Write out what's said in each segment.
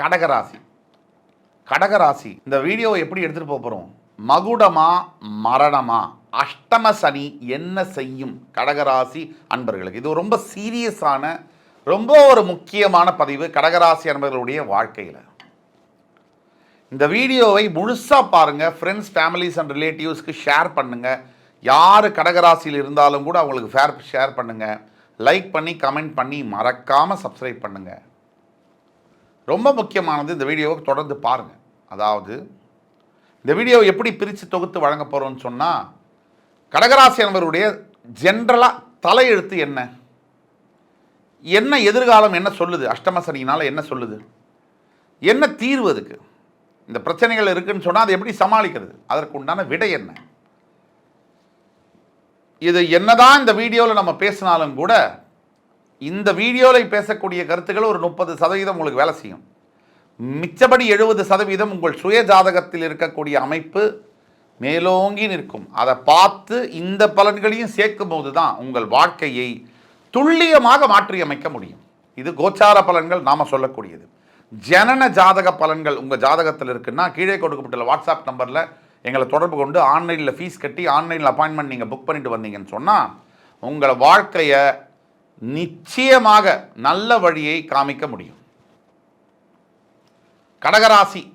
கடகராசி. கடகராசி இந்த வீடியோவை எப்படி எடுத்துகிட்டு போக போகிறோம் மகுடமா மரணமா? அஷ்டம சனி என்ன செய்யும்? கடகராசி அன்பர்களுக்கு. இது ரொம்ப சீரியஸான ரொம்ப ஒரு முக்கியமான பதிவு கடகராசி அன்பர்களுடைய வாழ்க்கையில். இந்த வீடியோவை முழுசாக பாருங்கள் ஃப்ரெண்ட்ஸ் ஃபேமிலிஸ் அண்ட் ரிலேட்டிவ்ஸ்க்கு ஷேர் பண்ணுங்கள் யார் கடகராசியில் இருந்தாலும் கூட அவங்களுக்கு ஃபேர் ஷேர் பண்ணுங்கள் லைக் பண்ணி கமெண்ட் பண்ணி மறக்காமல் சப்ஸ்கிரைப் பண்ணுங்கள் ரொம்ப முக்கியமானது இந்த வீடியோவை தொடர்ந்து பாருங்கள் அதாவது இந்த வீடியோவை எப்படி பிரித்து தொகுத்து வழங்க போகிறோம்னு சொன்னால் கடகராசி என்பவருடைய ஜென்ரலாக தலையெழுத்து என்ன? என்ன எதிர்காலம் என்ன சொல்லுது? அஷ்டம சனியினால் என்ன சொல்லுது? என்ன தீர்வு அதுக்கு? இந்த பிரச்சனைகள் இருக்குன்னு சொன்னால் அதை எப்படி சமாளிக்கிறது? அதற்கு உண்டான விடை என்ன? இது என்னதான் இந்த வீடியோவில் நம்ம பேசினாலும் கூட இந்த வீடியோவில் பேசக்கூடிய கருத்துக்கள் ஒரு முப்பது சதவீதம் உங்களுக்கு வேலை செய்யும். மிச்சபடி எழுபது சதவீதம் உங்கள் சுய ஜாதகத்தில் இருக்கக்கூடிய அமைப்பு மேலோங்கி நிற்கும். அதை பார்த்து இந்த பலன்களையும் சேர்க்கும் போது தான் உங்கள் வாழ்க்கையை துல்லியமாக மாற்றியமைக்க முடியும். இது கோச்சார பலன்கள் நாம் சொல்லக்கூடியது. ஜனன ஜாதக பலன்கள் உங்கள் ஜாதகத்தில் இருக்குன்னா கீழே கொடுக்கப்பட்டுள்ள வாட்ஸ்அப் நம்பரில் எங்களை தொடர்பு கொண்டு ஆன்லைனில் ஃபீஸ் கட்டி ஆன்லைனில் அப்பாயின்மெண்ட் நீங்கள் புக் பண்ணிட்டு வந்தீங்கன்னு சொன்னால் உங்கள் வாழ்க்கையை நிச்சயமாக நல்ல வழியை காமிக்க முடியும். கடகராசி.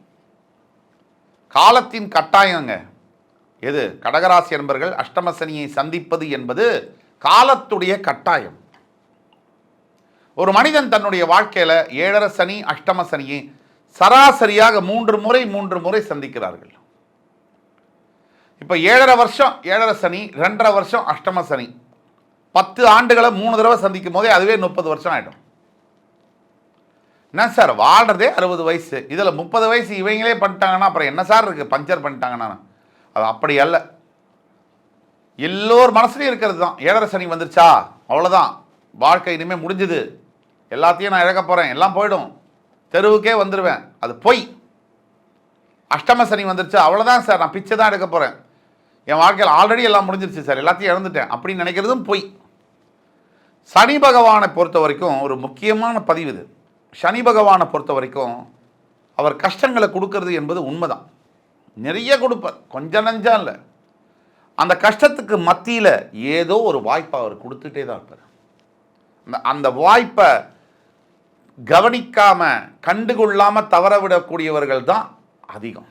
காலத்தின் கட்டாயங்க. எது? கடகராசி என்பர்கள் அஷ்டமசனியை சந்திப்பது என்பது காலத்துடைய கட்டாயம். ஒரு மனிதன் தன்னுடைய வாழ்க்கையில் ஏழரை சனி அஷ்டம சனியை சராசரியாக மூன்று முறை மூன்று முறை சந்திக்கிறார்கள். இப்போ ஏழரை வருஷம் ஏழரை சனி ரெண்டரை வருஷம் அஷ்டம சனி. பத்து ஆண்டுகளை மூணு தடவை சந்திக்கும் போதே அதுவே முப்பது வருஷம் ஆகிடும் என்ன சார் வாழ்கிறதே அறுபது வயசு. இதில் முப்பது வயசு இவங்களே பண்ணிட்டாங்கன்னா அப்புறம் என்ன சார் இருக்குது பஞ்சர் பண்ணிட்டாங்கன்னா. அது அப்படி அல்ல. எல்லோர் மனசுலையும் இருக்கிறது தான். ஏழரை சனி வந்துருச்சா? அவ்வளோதான் வாழ்க்கை இனிமேல் முடிஞ்சுது. எல்லாத்தையும் நான் இழக்க போகிறேன் எல்லாம் போயிடும். தெருவுக்கே வந்துடுவேன் அது பொய். அஷ்டம சனி வந்துருச்சு. அவ்வளோதான் சார். நான் பிச்சை தான் எடுக்க போகிறேன் என் வாழ்க்கையில் ஆல்ரெடி எல்லாம் முடிஞ்சிருச்சு சார். எல்லாத்தையும் இழந்துட்டேன். அப்படின்னு நினைக்கிறதும் பொய். சனி பகவானை பொறுத்த வரைக்கும் ஒரு முக்கியமான பதிவு இது. சனி பகவானை பொறுத்த வரைக்கும் அவர் கஷ்டங்களை கொடுக்கறது என்பது உண்மைதான். நிறைய கொடுப்பார். கொஞ்சம் நஞ்சம் இல்லை. அந்த கஷ்டத்துக்கு மத்தியில் ஏதோ ஒரு வாய்ப்பை அவர் கொடுத்துட்டே தான் இருப்பார். அந்த அந்த வாய்ப்பை கவனிக்காமல் கண்டுகொள்ளாமல் தவற விடக்கூடியவர்கள் தான் அதிகம்.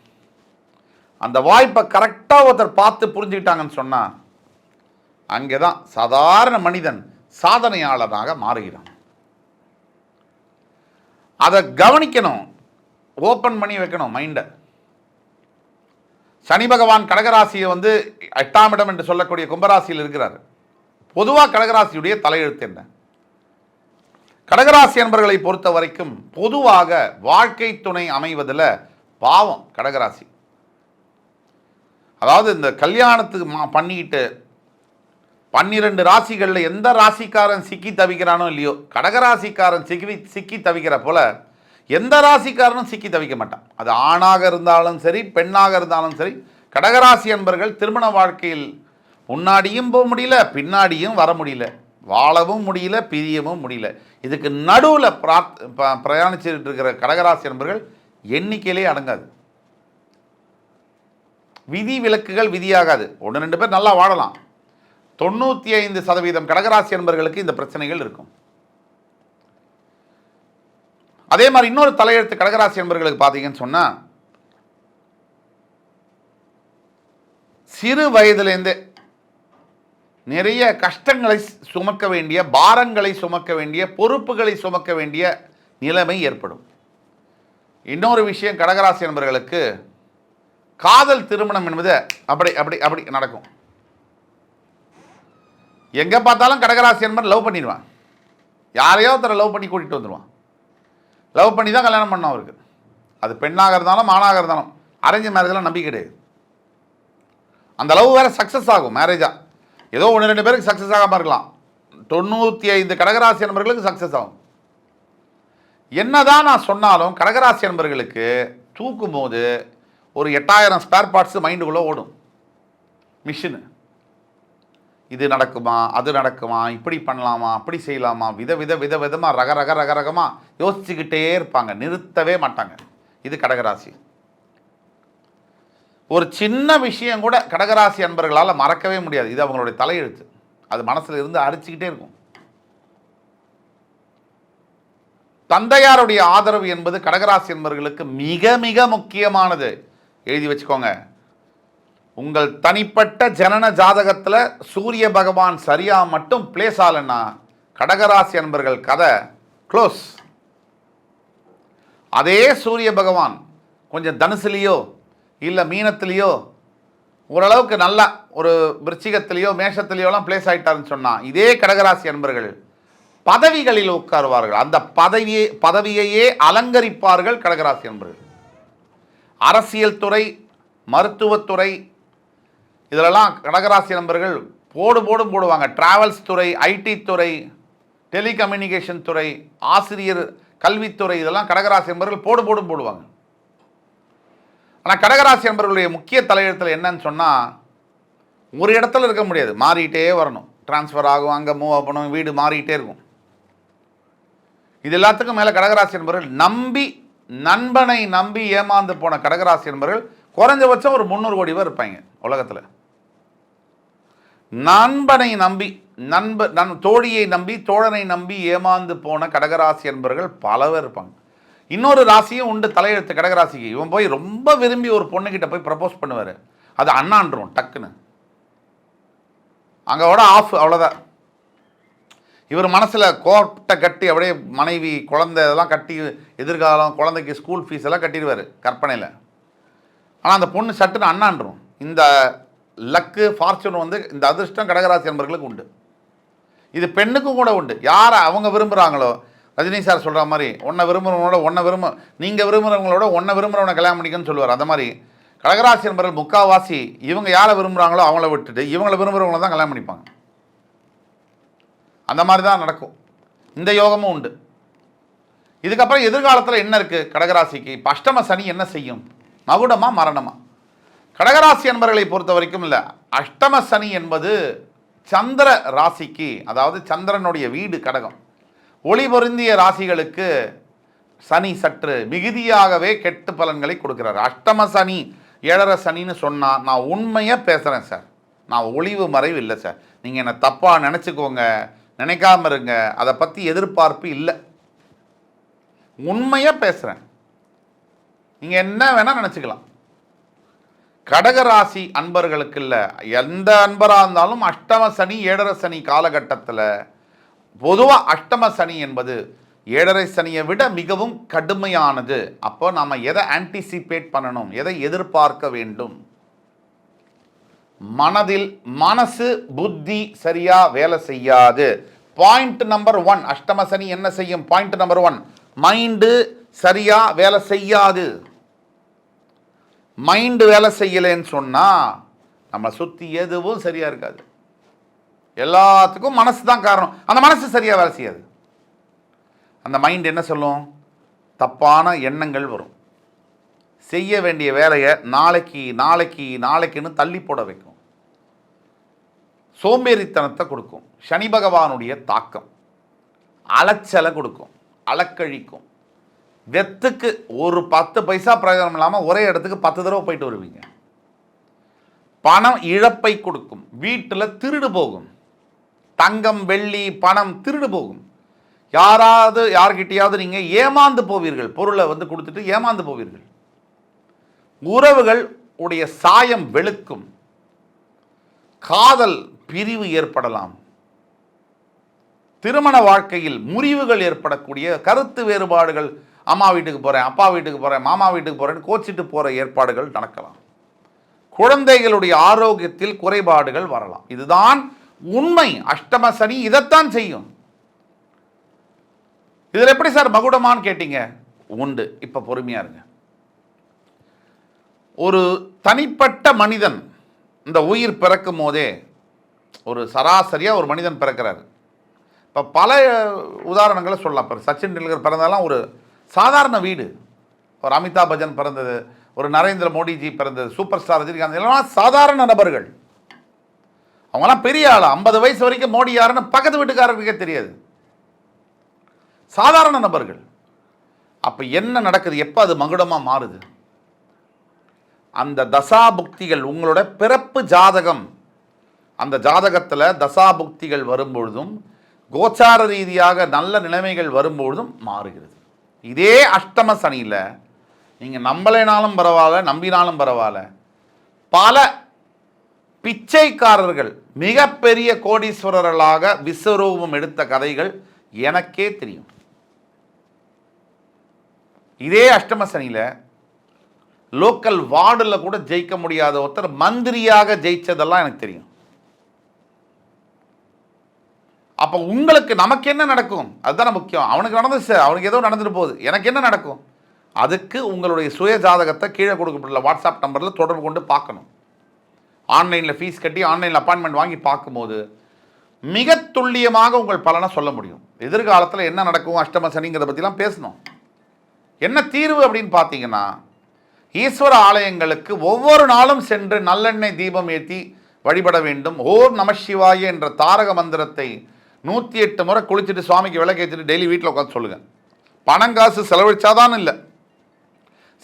அந்த வாய்ப்பை கரெக்டாக ஒருத்தர் பார்த்து புரிஞ்சுக்கிட்டாங்கன்னு சொன்னால் அங்கே தான் சாதாரண மனிதன் சாதனையாளராக மாறுகிறான். அதை கவனிக்கணும். ஓப்பன் பண்ணி வைக்கணும் மைண்டை சனி பகவான் கடகராசியை வந்து எட்டாம் இடம் என்று சொல்லக்கூடிய கும்பராசியில் இருக்கிறார். பொதுவாக கடகராசியுடைய தலையெழுத்து என்ன? கடகராசி என்பர்களை பொறுத்த வரைக்கும் பொதுவாக வாழ்க்கை துணை அமைவதில் பாவம் கடகராசி. அதாவது இந்த கல்யாணத்துக்கு மா பண்ணிக்கிட்டு பன்னிரெண்டு ராசிகளில் எந்த ராசிக்காரன் சிக்கி தவிக்கிறானோ இல்லையோ கடகராசிக்காரன் சிக்கி சிக்கி தவிக்கிற போல எந்த ராசிக்காரனும் சிக்கி தவிக்க மாட்டான். அது ஆணாக இருந்தாலும் சரி பெண்ணாக இருந்தாலும் சரி கடகராசி என்பர்கள் திருமண வாழ்க்கையில் முன்னாடியும் போக முடியல பின்னாடியும் வர முடியல வாழவும் முடியல பிரியவும் முடியல. இதுக்கு நடுவில் பிரார்த் ப- பிரயாணிச்சுட்டு இருக்கிற கடகராசி அன்பர்கள் எண்ணிக்கையிலே அடங்காது. விதி விலக்குகள் விதியாகாது. ஒன்று ரெண்டு பேர் நல்லா வாழலாம். தொண்ணூற்றி ஐந்து சதவீதம் கடகராசி அன்பர்களுக்கு இந்த பிரச்சனைகள் இருக்கும். அதே மாதிரி இன்னொரு தலையெழுத்து கடகராசி அன்பர்களுக்கு பார்த்தீங்கன்னு சொன்னால் சிறு வயதுலேருந்தே நிறைய கஷ்டங்களை சுமக்க வேண்டிய பாரங்களை சுமக்க வேண்டிய பொறுப்புகளை சுமக்க வேண்டிய நிலைமை ஏற்படும். இன்னொரு விஷயம் கடகராசி நண்பர்களுக்கு காதல் திருமணம் என்பது அப்படி அப்படி அப்படி நடக்கும். எங்கே பார்த்தாலும் கடகராசி என்பன் லவ் பண்ணிடுவான். யாரையோ ஒருத்தரை லவ் பண்ணி கூட்டிகிட்டு வந்துடுவான். லவ் பண்ணி தான் கல்யாணம் பண்ணோம் அவருக்கு. அது பெண்ணாக இருந்தாலும் ஆணாக இருந்தாலும் அரேஞ்ச் மேரேஜ்லாம் நம்பிக்கை கிடையாது. அந்த லவ் வேறு சக்ஸஸ் ஆகும் மேரேஜாக ஏதோ ஒன்று ரெண்டு பேருக்கு சக்ஸஸ் ஆகாமல் இருக்கலாம். தொண்ணூற்றி ஐந்து கடகராசி நண்பர்களுக்கு சக்ஸஸ் ஆகும். என்னதான் நான் சொன்னாலும் கடகராசி நண்பர்களுக்கு தூக்கும் போது ஒரு எட்டாயிரம் ஸ்பேர் பார்ட்ஸ் மைண்டுக்குள்ளே ஓடும். மிஷினு இது நடக்குமா அது நடக்குமா இப்படி பண்ணலாமா அப்படி செய்யலாமா வித வித வித விதமாக ரக ரக ரக ரகமாக யோசிச்சுக்கிட்டே இருப்பாங்க நிறுத்தவே மாட்டாங்க. இது கடகராசி. ஒரு சின்ன விஷயம் கூட கடகராசி அன்பர்களால் மறக்கவே முடியாது. இது அவங்களுடைய தலையெழுத்து. அது மனசில் இருந்து அரிச்சுக்கிட்டே இருக்கும். தந்தையாருடைய ஆதரவு என்பது கடகராசி என்பவர்களுக்கு மிக மிக முக்கியமானது. எழுதி வச்சுக்கோங்க. உங்கள் தனிப்பட்ட ஜனன ஜாதகத்தில் சூரிய பகவான் சரியா மட்டும் பிளேஸ் ஆகலைன்னா கடகராசி அன்பர்கள் கதை க்ளோஸ் அதே சூரிய பகவான் கொஞ்சம் தனுசுலேயோ இல்லை மீனத்திலேயோ ஓரளவுக்கு நல்லா ஒரு விருச்சிகத்திலேயோ மேஷத்திலேயோலாம் பிளேஸ் ஆகிட்டாருன்னு சொன்னால் இதே கடகராசி அன்பர்கள் பதவிகளில் உட்காருவார்கள். அந்த பதவியை பதவியையே அலங்கரிப்பார்கள் கடகராசி அன்பர்கள். அரசியல் துறை மருத்துவத்துறை இதிலெல்லாம் கடகராசி நண்பர்கள் போடு போடும் போடுவாங்க. டிராவல்ஸ் துறை ஐடி துறை டெலிகம்யூனிகேஷன் துறை ஆசிரியர் கல்வித்துறை இதெல்லாம் கடகராசி நண்பர்கள் போடு போடும் போடுவாங்க. ஆனால் கடகராசி நண்பர்களுடைய முக்கிய தலையெழுத்தில் என்னன்னு சொன்னால் ஒரு இடத்துல இருக்க முடியாது. மாறிட்டே வரணும். ட்ரான்ஸ்ஃபர் ஆகும் அங்கே மூவ் பண்ணணும் வீடு மாறிட்டே இருக்கும். இது எல்லாத்துக்கும் மேலே கடகராசி நண்பர்கள் நம்பி நண்பனை நம்பி ஏமாந்து போன கடகராசி நண்பர்கள் குறைஞ்சபட்சம் ஒரு முந்நூறு கோடி பேர் இருப்பாங்க உலகத்தில். நண்பனை நம்பி நண்ப நன் தோழியை நம்பி தோழனை நம்பி ஏமாந்து போன கடகராசி என்பவர்கள் பல பேர் இருப்பாங்க. இன்னொரு ராசியும் உண்டு தலையெழுத்து கடகராசிக்கு. இவன் போய் ரொம்ப விரும்பி ஒரு பொண்ணுக்கிட்ட போய் ப்ரப்போஸ் பண்ணுவார். அது அண்ணான்றோம் டக்குன்னு. அங்கோட ஆஃப் அவ்வளோதான் இவர் மனசில் கோட்டை கட்டி அப்படியே மனைவி குழந்தை இதெல்லாம் கட்டி எதிர்காலம் குழந்தைக்கு ஸ்கூல் ஃபீஸ் எல்லாம் கட்டிடுவார் கற்பனையில். ஆனால் அந்த பொண்ணு சட்டுன்னு அண்ணான்றோம். இந்த லக்கு ஃபார்ச்சூன் வந்து இந்த அதிர்ஷ்டம் கடகராசி நண்பர்களுக்கு உண்டு. இது பெண்ணுக்கும் கூட உண்டு. யாரை அவங்க விரும்புகிறாங்களோ ரஜினி சார் சொல்கிற மாதிரி ஒன்றை விரும்புகிறவங்களோட ஒன்றை விரும்ப நீங்கள் விரும்புகிறவங்களோட ஒன்றை விரும்புகிறவனை கல்யாணம் பண்ணிக்கன்னு சொல்லுவார். அந்த மாதிரி கடகராசி நண்பர்கள் முக்காவாசி இவங்க யாரை விரும்புகிறாங்களோ அவங்கள விட்டுட்டு இவங்களை விரும்புகிறவங்கள தான் கல்யாணம் பண்ணிப்பாங்க. அந்த மாதிரி தான் நடக்கும். இந்த யோகமும் உண்டு. இதுக்கப்புறம் எதிர்காலத்தில் என்ன இருக்குது கடகராசிக்கு இப்போ அஷ்டம சனி என்ன செய்யும்? மகுடமா மரணமா? கடகராசி என்பவர்களை பொறுத்த வரைக்கும் இல்லை. அஷ்டம சனி என்பது சந்திர ராசிக்கு அதாவது சந்திரனுடைய வீடு கடகம். ஒளி பொருந்திய ராசிகளுக்கு சனி சற்று மிகுதியாகவே கெட்டு பலன்களை கொடுக்கிறார். அஷ்டம சனி ஏழரை சனின்னு சொன்னால் நான் உண்மையாக பேசுகிறேன் சார். நான் ஒளிவு மறைவு இல்லை சார். நீங்கள் என்னை தப்பாக நினச்சிக்கோங்க நினைக்காம இருங்க. அதை பற்றி எதிர்பார்ப்பு இல்லை. உண்மையாக பேசுகிறேன் நீங்கள் என்ன வேணால் நினச்சிக்கலாம். கடகராசி அன்பர்களுக்கு இல்லை. எந்த அன்பராக இருந்தாலும் அஷ்டம சனி ஏழரை சனி காலகட்டத்தில் பொதுவாக அஷ்டம சனி என்பது ஏழரை சனியை விட மிகவும் கடுமையானது. அப்போ நாம் எதை ஆன்டிசிபேட் பண்ணணும்? எதை எதிர்பார்க்க வேண்டும்? மனதில் மனசு புத்தி சரியா வேலை செய்யாது. பாயிண்ட் நம்பர் ஒன் அஷ்டம சனி என்ன செய்யும்? பாயிண்ட் நம்பர் ஒன் மைண்டு சரியா வேலை செய்யாது. மைண்டு வேலை செய்யலைன்னு சொன்னால் நம்ம சுற்றி எதுவும் சரியாக இருக்காது. எல்லாத்துக்கும் மனசு தான் காரணம். அந்த மனசு சரியாக வேலை செய்யாது. அந்த மைண்ட் என்ன சொல்லும்? தப்பான எண்ணங்கள் வரும். செய்ய வேண்டிய வேலையை நாளைக்கு நாளைக்கு நாளைக்குன்னு தள்ளி போட வைக்கும். சோம்பேறித்தனத்தை கொடுக்கும். சனி பகவானுடைய தாக்கம். அலைச்சலை கொடுக்கும். அலக்கழிக்கும். வெத்துக்கு ஒரு பத்து பைசா பிரயோஜனம் இல்லாமல் ஒரே இடத்துக்கு பத்து தடவை போயிட்டு வருவீங்க. பணம் இழப்பை கொடுக்கும். வீட்டில் திருடு போகும். தங்கம் வெள்ளி பணம் திருடு போகும். யாராவது யார்கிட்டையாவது நீங்கள் ஏமாந்து போவீர்கள். பொருளை வந்து கொடுத்துட்டு ஏமாந்து போவீர்கள். உறவுகள் உடைய சாயம் வெளுக்கும். காதல் பிரிவு ஏற்படலாம். திருமண வாழ்க்கையில் முறிவுகள் ஏற்படக்கூடிய கருத்து வேறுபாடுகள் அம்மா வீட்டுக்கு போகிறேன் அப்பா வீட்டுக்கு போகிறேன் மாமா வீட்டுக்கு போகிறேன்னு கோச்சிட்டு போகிற ஏற்பாடுகள் நடக்கலாம். குழந்தைகளுடைய ஆரோக்கியத்தில் குறைபாடுகள் வரலாம். இதுதான் உண்மை. அஷ்டம சனி இதைத்தான் செய்யும். இதில் எப்படி சார் மகுடமான்னு கேட்டீங்க? உண்டு. இப்போ பொறுமையா இருங்க. ஒரு தனிப்பட்ட மனிதன் இந்த உயிர் பிறக்கும் போதே ஒரு சராசரியாக ஒரு மனிதன் பிறக்கிறாரு. இப்போ பல உதாரணங்களை சொல்லலாம். இப்போ சச்சின் டெண்டுல்கர் பிறந்ததெல்லாம் ஒரு சாதாரண வீடு. ஒரு அமிதாப் பச்சன் பிறந்தது ஒரு நரேந்திர மோடிஜி பிறந்தது சூப்பர் ஸ்டார் ரஜினிகாந்த் எல்லாம் சாதாரண நபர்கள். அவங்களாம் பெரிய ஆள்? ஐம்பது வயசு வரைக்கும் மோடி யாருன்னு பக்கத்து வீட்டுக்காரர்களுக்கே தெரியாது. சாதாரண நபர்கள். அப்போ என்ன நடக்குது? எப்போ அது மகுடமா மாறுது? அந்த தசாபுக்திகள் உங்களோட பிறப்பு ஜாதகம். அந்த ஜாதகத்தில் தசாபுக்திகள் வரும்பொழுதும் கோச்சார ரீதியாக நல்ல நிலைமைகள் வரும்பொழுதும் மாறுகிறது. இதே அஷ்டம சனியில் நீங்கள் நம்பலைனாலும் பரவாயில்ல நம்பினாலும் பரவாயில்ல. பல பிச்சைக்காரர்கள் மிகப்பெரிய கோடீஸ்வரர்களாக விஸ்வரூபம் எடுத்த கதைகள் எனக்கே தெரியும். இதே அஷ்டம சனியில் லோக்கல் வார்டில் கூட ஜெயிக்க முடியாத ஒருத்தர் மந்திரியாக ஜெயிச்சதெல்லாம் எனக்கு தெரியும். அப்போ உங்களுக்கு நமக்கு என்ன நடக்கும்? அதுதான் முக்கியம். அவனுக்கு நடந்துச்சு அவனுக்கு ஏதோ நடந்துட்டு போகுது. எனக்கு என்ன நடக்கும்? அதுக்கு உங்களுடைய சுய ஜாதகத்தை கீழே கொடுக்கப்பட்டுள்ள வாட்ஸ்அப் நம்பரில் தொடர்பு கொண்டு பார்க்கணும். ஆன்லைனில் ஃபீஸ் கட்டி ஆன்லைனில் அப்பாயின்மெண்ட் வாங்கி பார்க்கும்போது மிக துல்லியமாக உங்கள் பலனை சொல்ல முடியும். எதிர்காலத்தில் என்ன நடக்கும் அஷ்டம சனிங்கிறத பற்றிலாம் பேசணும். என்ன தீர்வு அப்படின்னு பார்த்தீங்கன்னா ஈஸ்வர ஆலயங்களுக்கு ஒவ்வொரு நாளும் சென்று நல்லெண்ணெய் தீபம் ஏற்றி வழிபட வேண்டும். ஓம் நம சிவாய என்ற தாரக மந்திரத்தை நூற்றி எட்டு முறை குளிச்சுட்டு சுவாமிக்கு விளக்கேற்றிட்டு டெய்லி வீட்டில் உட்காந்து சொல்லுங்கள் பணம் காசு செலவழிச்சாதான் இல்லை.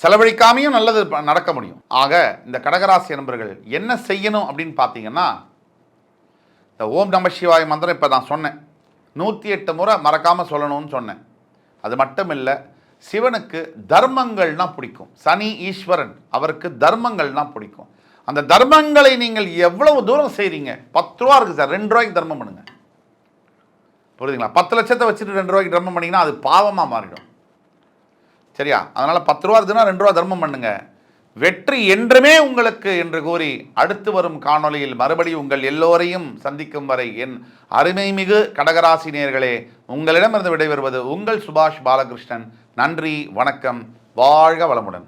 செலவழிக்காமையும் நல்லது நடக்க முடியும். ஆக இந்த கடகராசி நண்பர்கள் என்ன செய்யணும் அப்படின்னு பார்த்தீங்கன்னா இந்த ஓம் நம சிவாய மந்திரம் இப்போ நான் சொன்னேன். நூற்றி எட்டு முறை மறக்காமல் சொல்லணும்னு சொன்னேன். அது மட்டும் இல்லை சிவனுக்கு தர்மங்கள்னா பிடிக்கும். சனி ஈஸ்வரன் அவருக்கு தர்மங்கள்னா பிடிக்கும். அந்த தர்மங்களை நீங்கள் எவ்வளவு தூரம் செய்கிறீங்க பத்து ரூபா இருக்குது சார் ரெண்டு ரூபாய்க்கு தர்மம் பண்ணுங்க. புரியுதுங்களா? பத்து லட்சத்தை வச்சுட்டு ரெண்டு ரூபாய்க்கு தர்மம் பண்ணிங்கன்னா அது பாவமாக மாறிடும். சரியா? அதனால் பத்து ரூபா இருக்குதுன்னா ரெண்டு ரூபா தர்மம் பண்ணுங்க. வெற்றி என்றுமே உங்களுக்கு என்று கூறி அடுத்து வரும் காணொளியில் மறுபடியும் உங்கள் எல்லோரையும் சந்திக்கும் வரை என் அருமைமிகு கடகராசினியர்களே உங்களிடமிருந்து விடைபெறுவது உங்கள் சுபாஷ் பாலகிருஷ்ணன். நன்றி வணக்கம் வாழ்க வளமுடன்.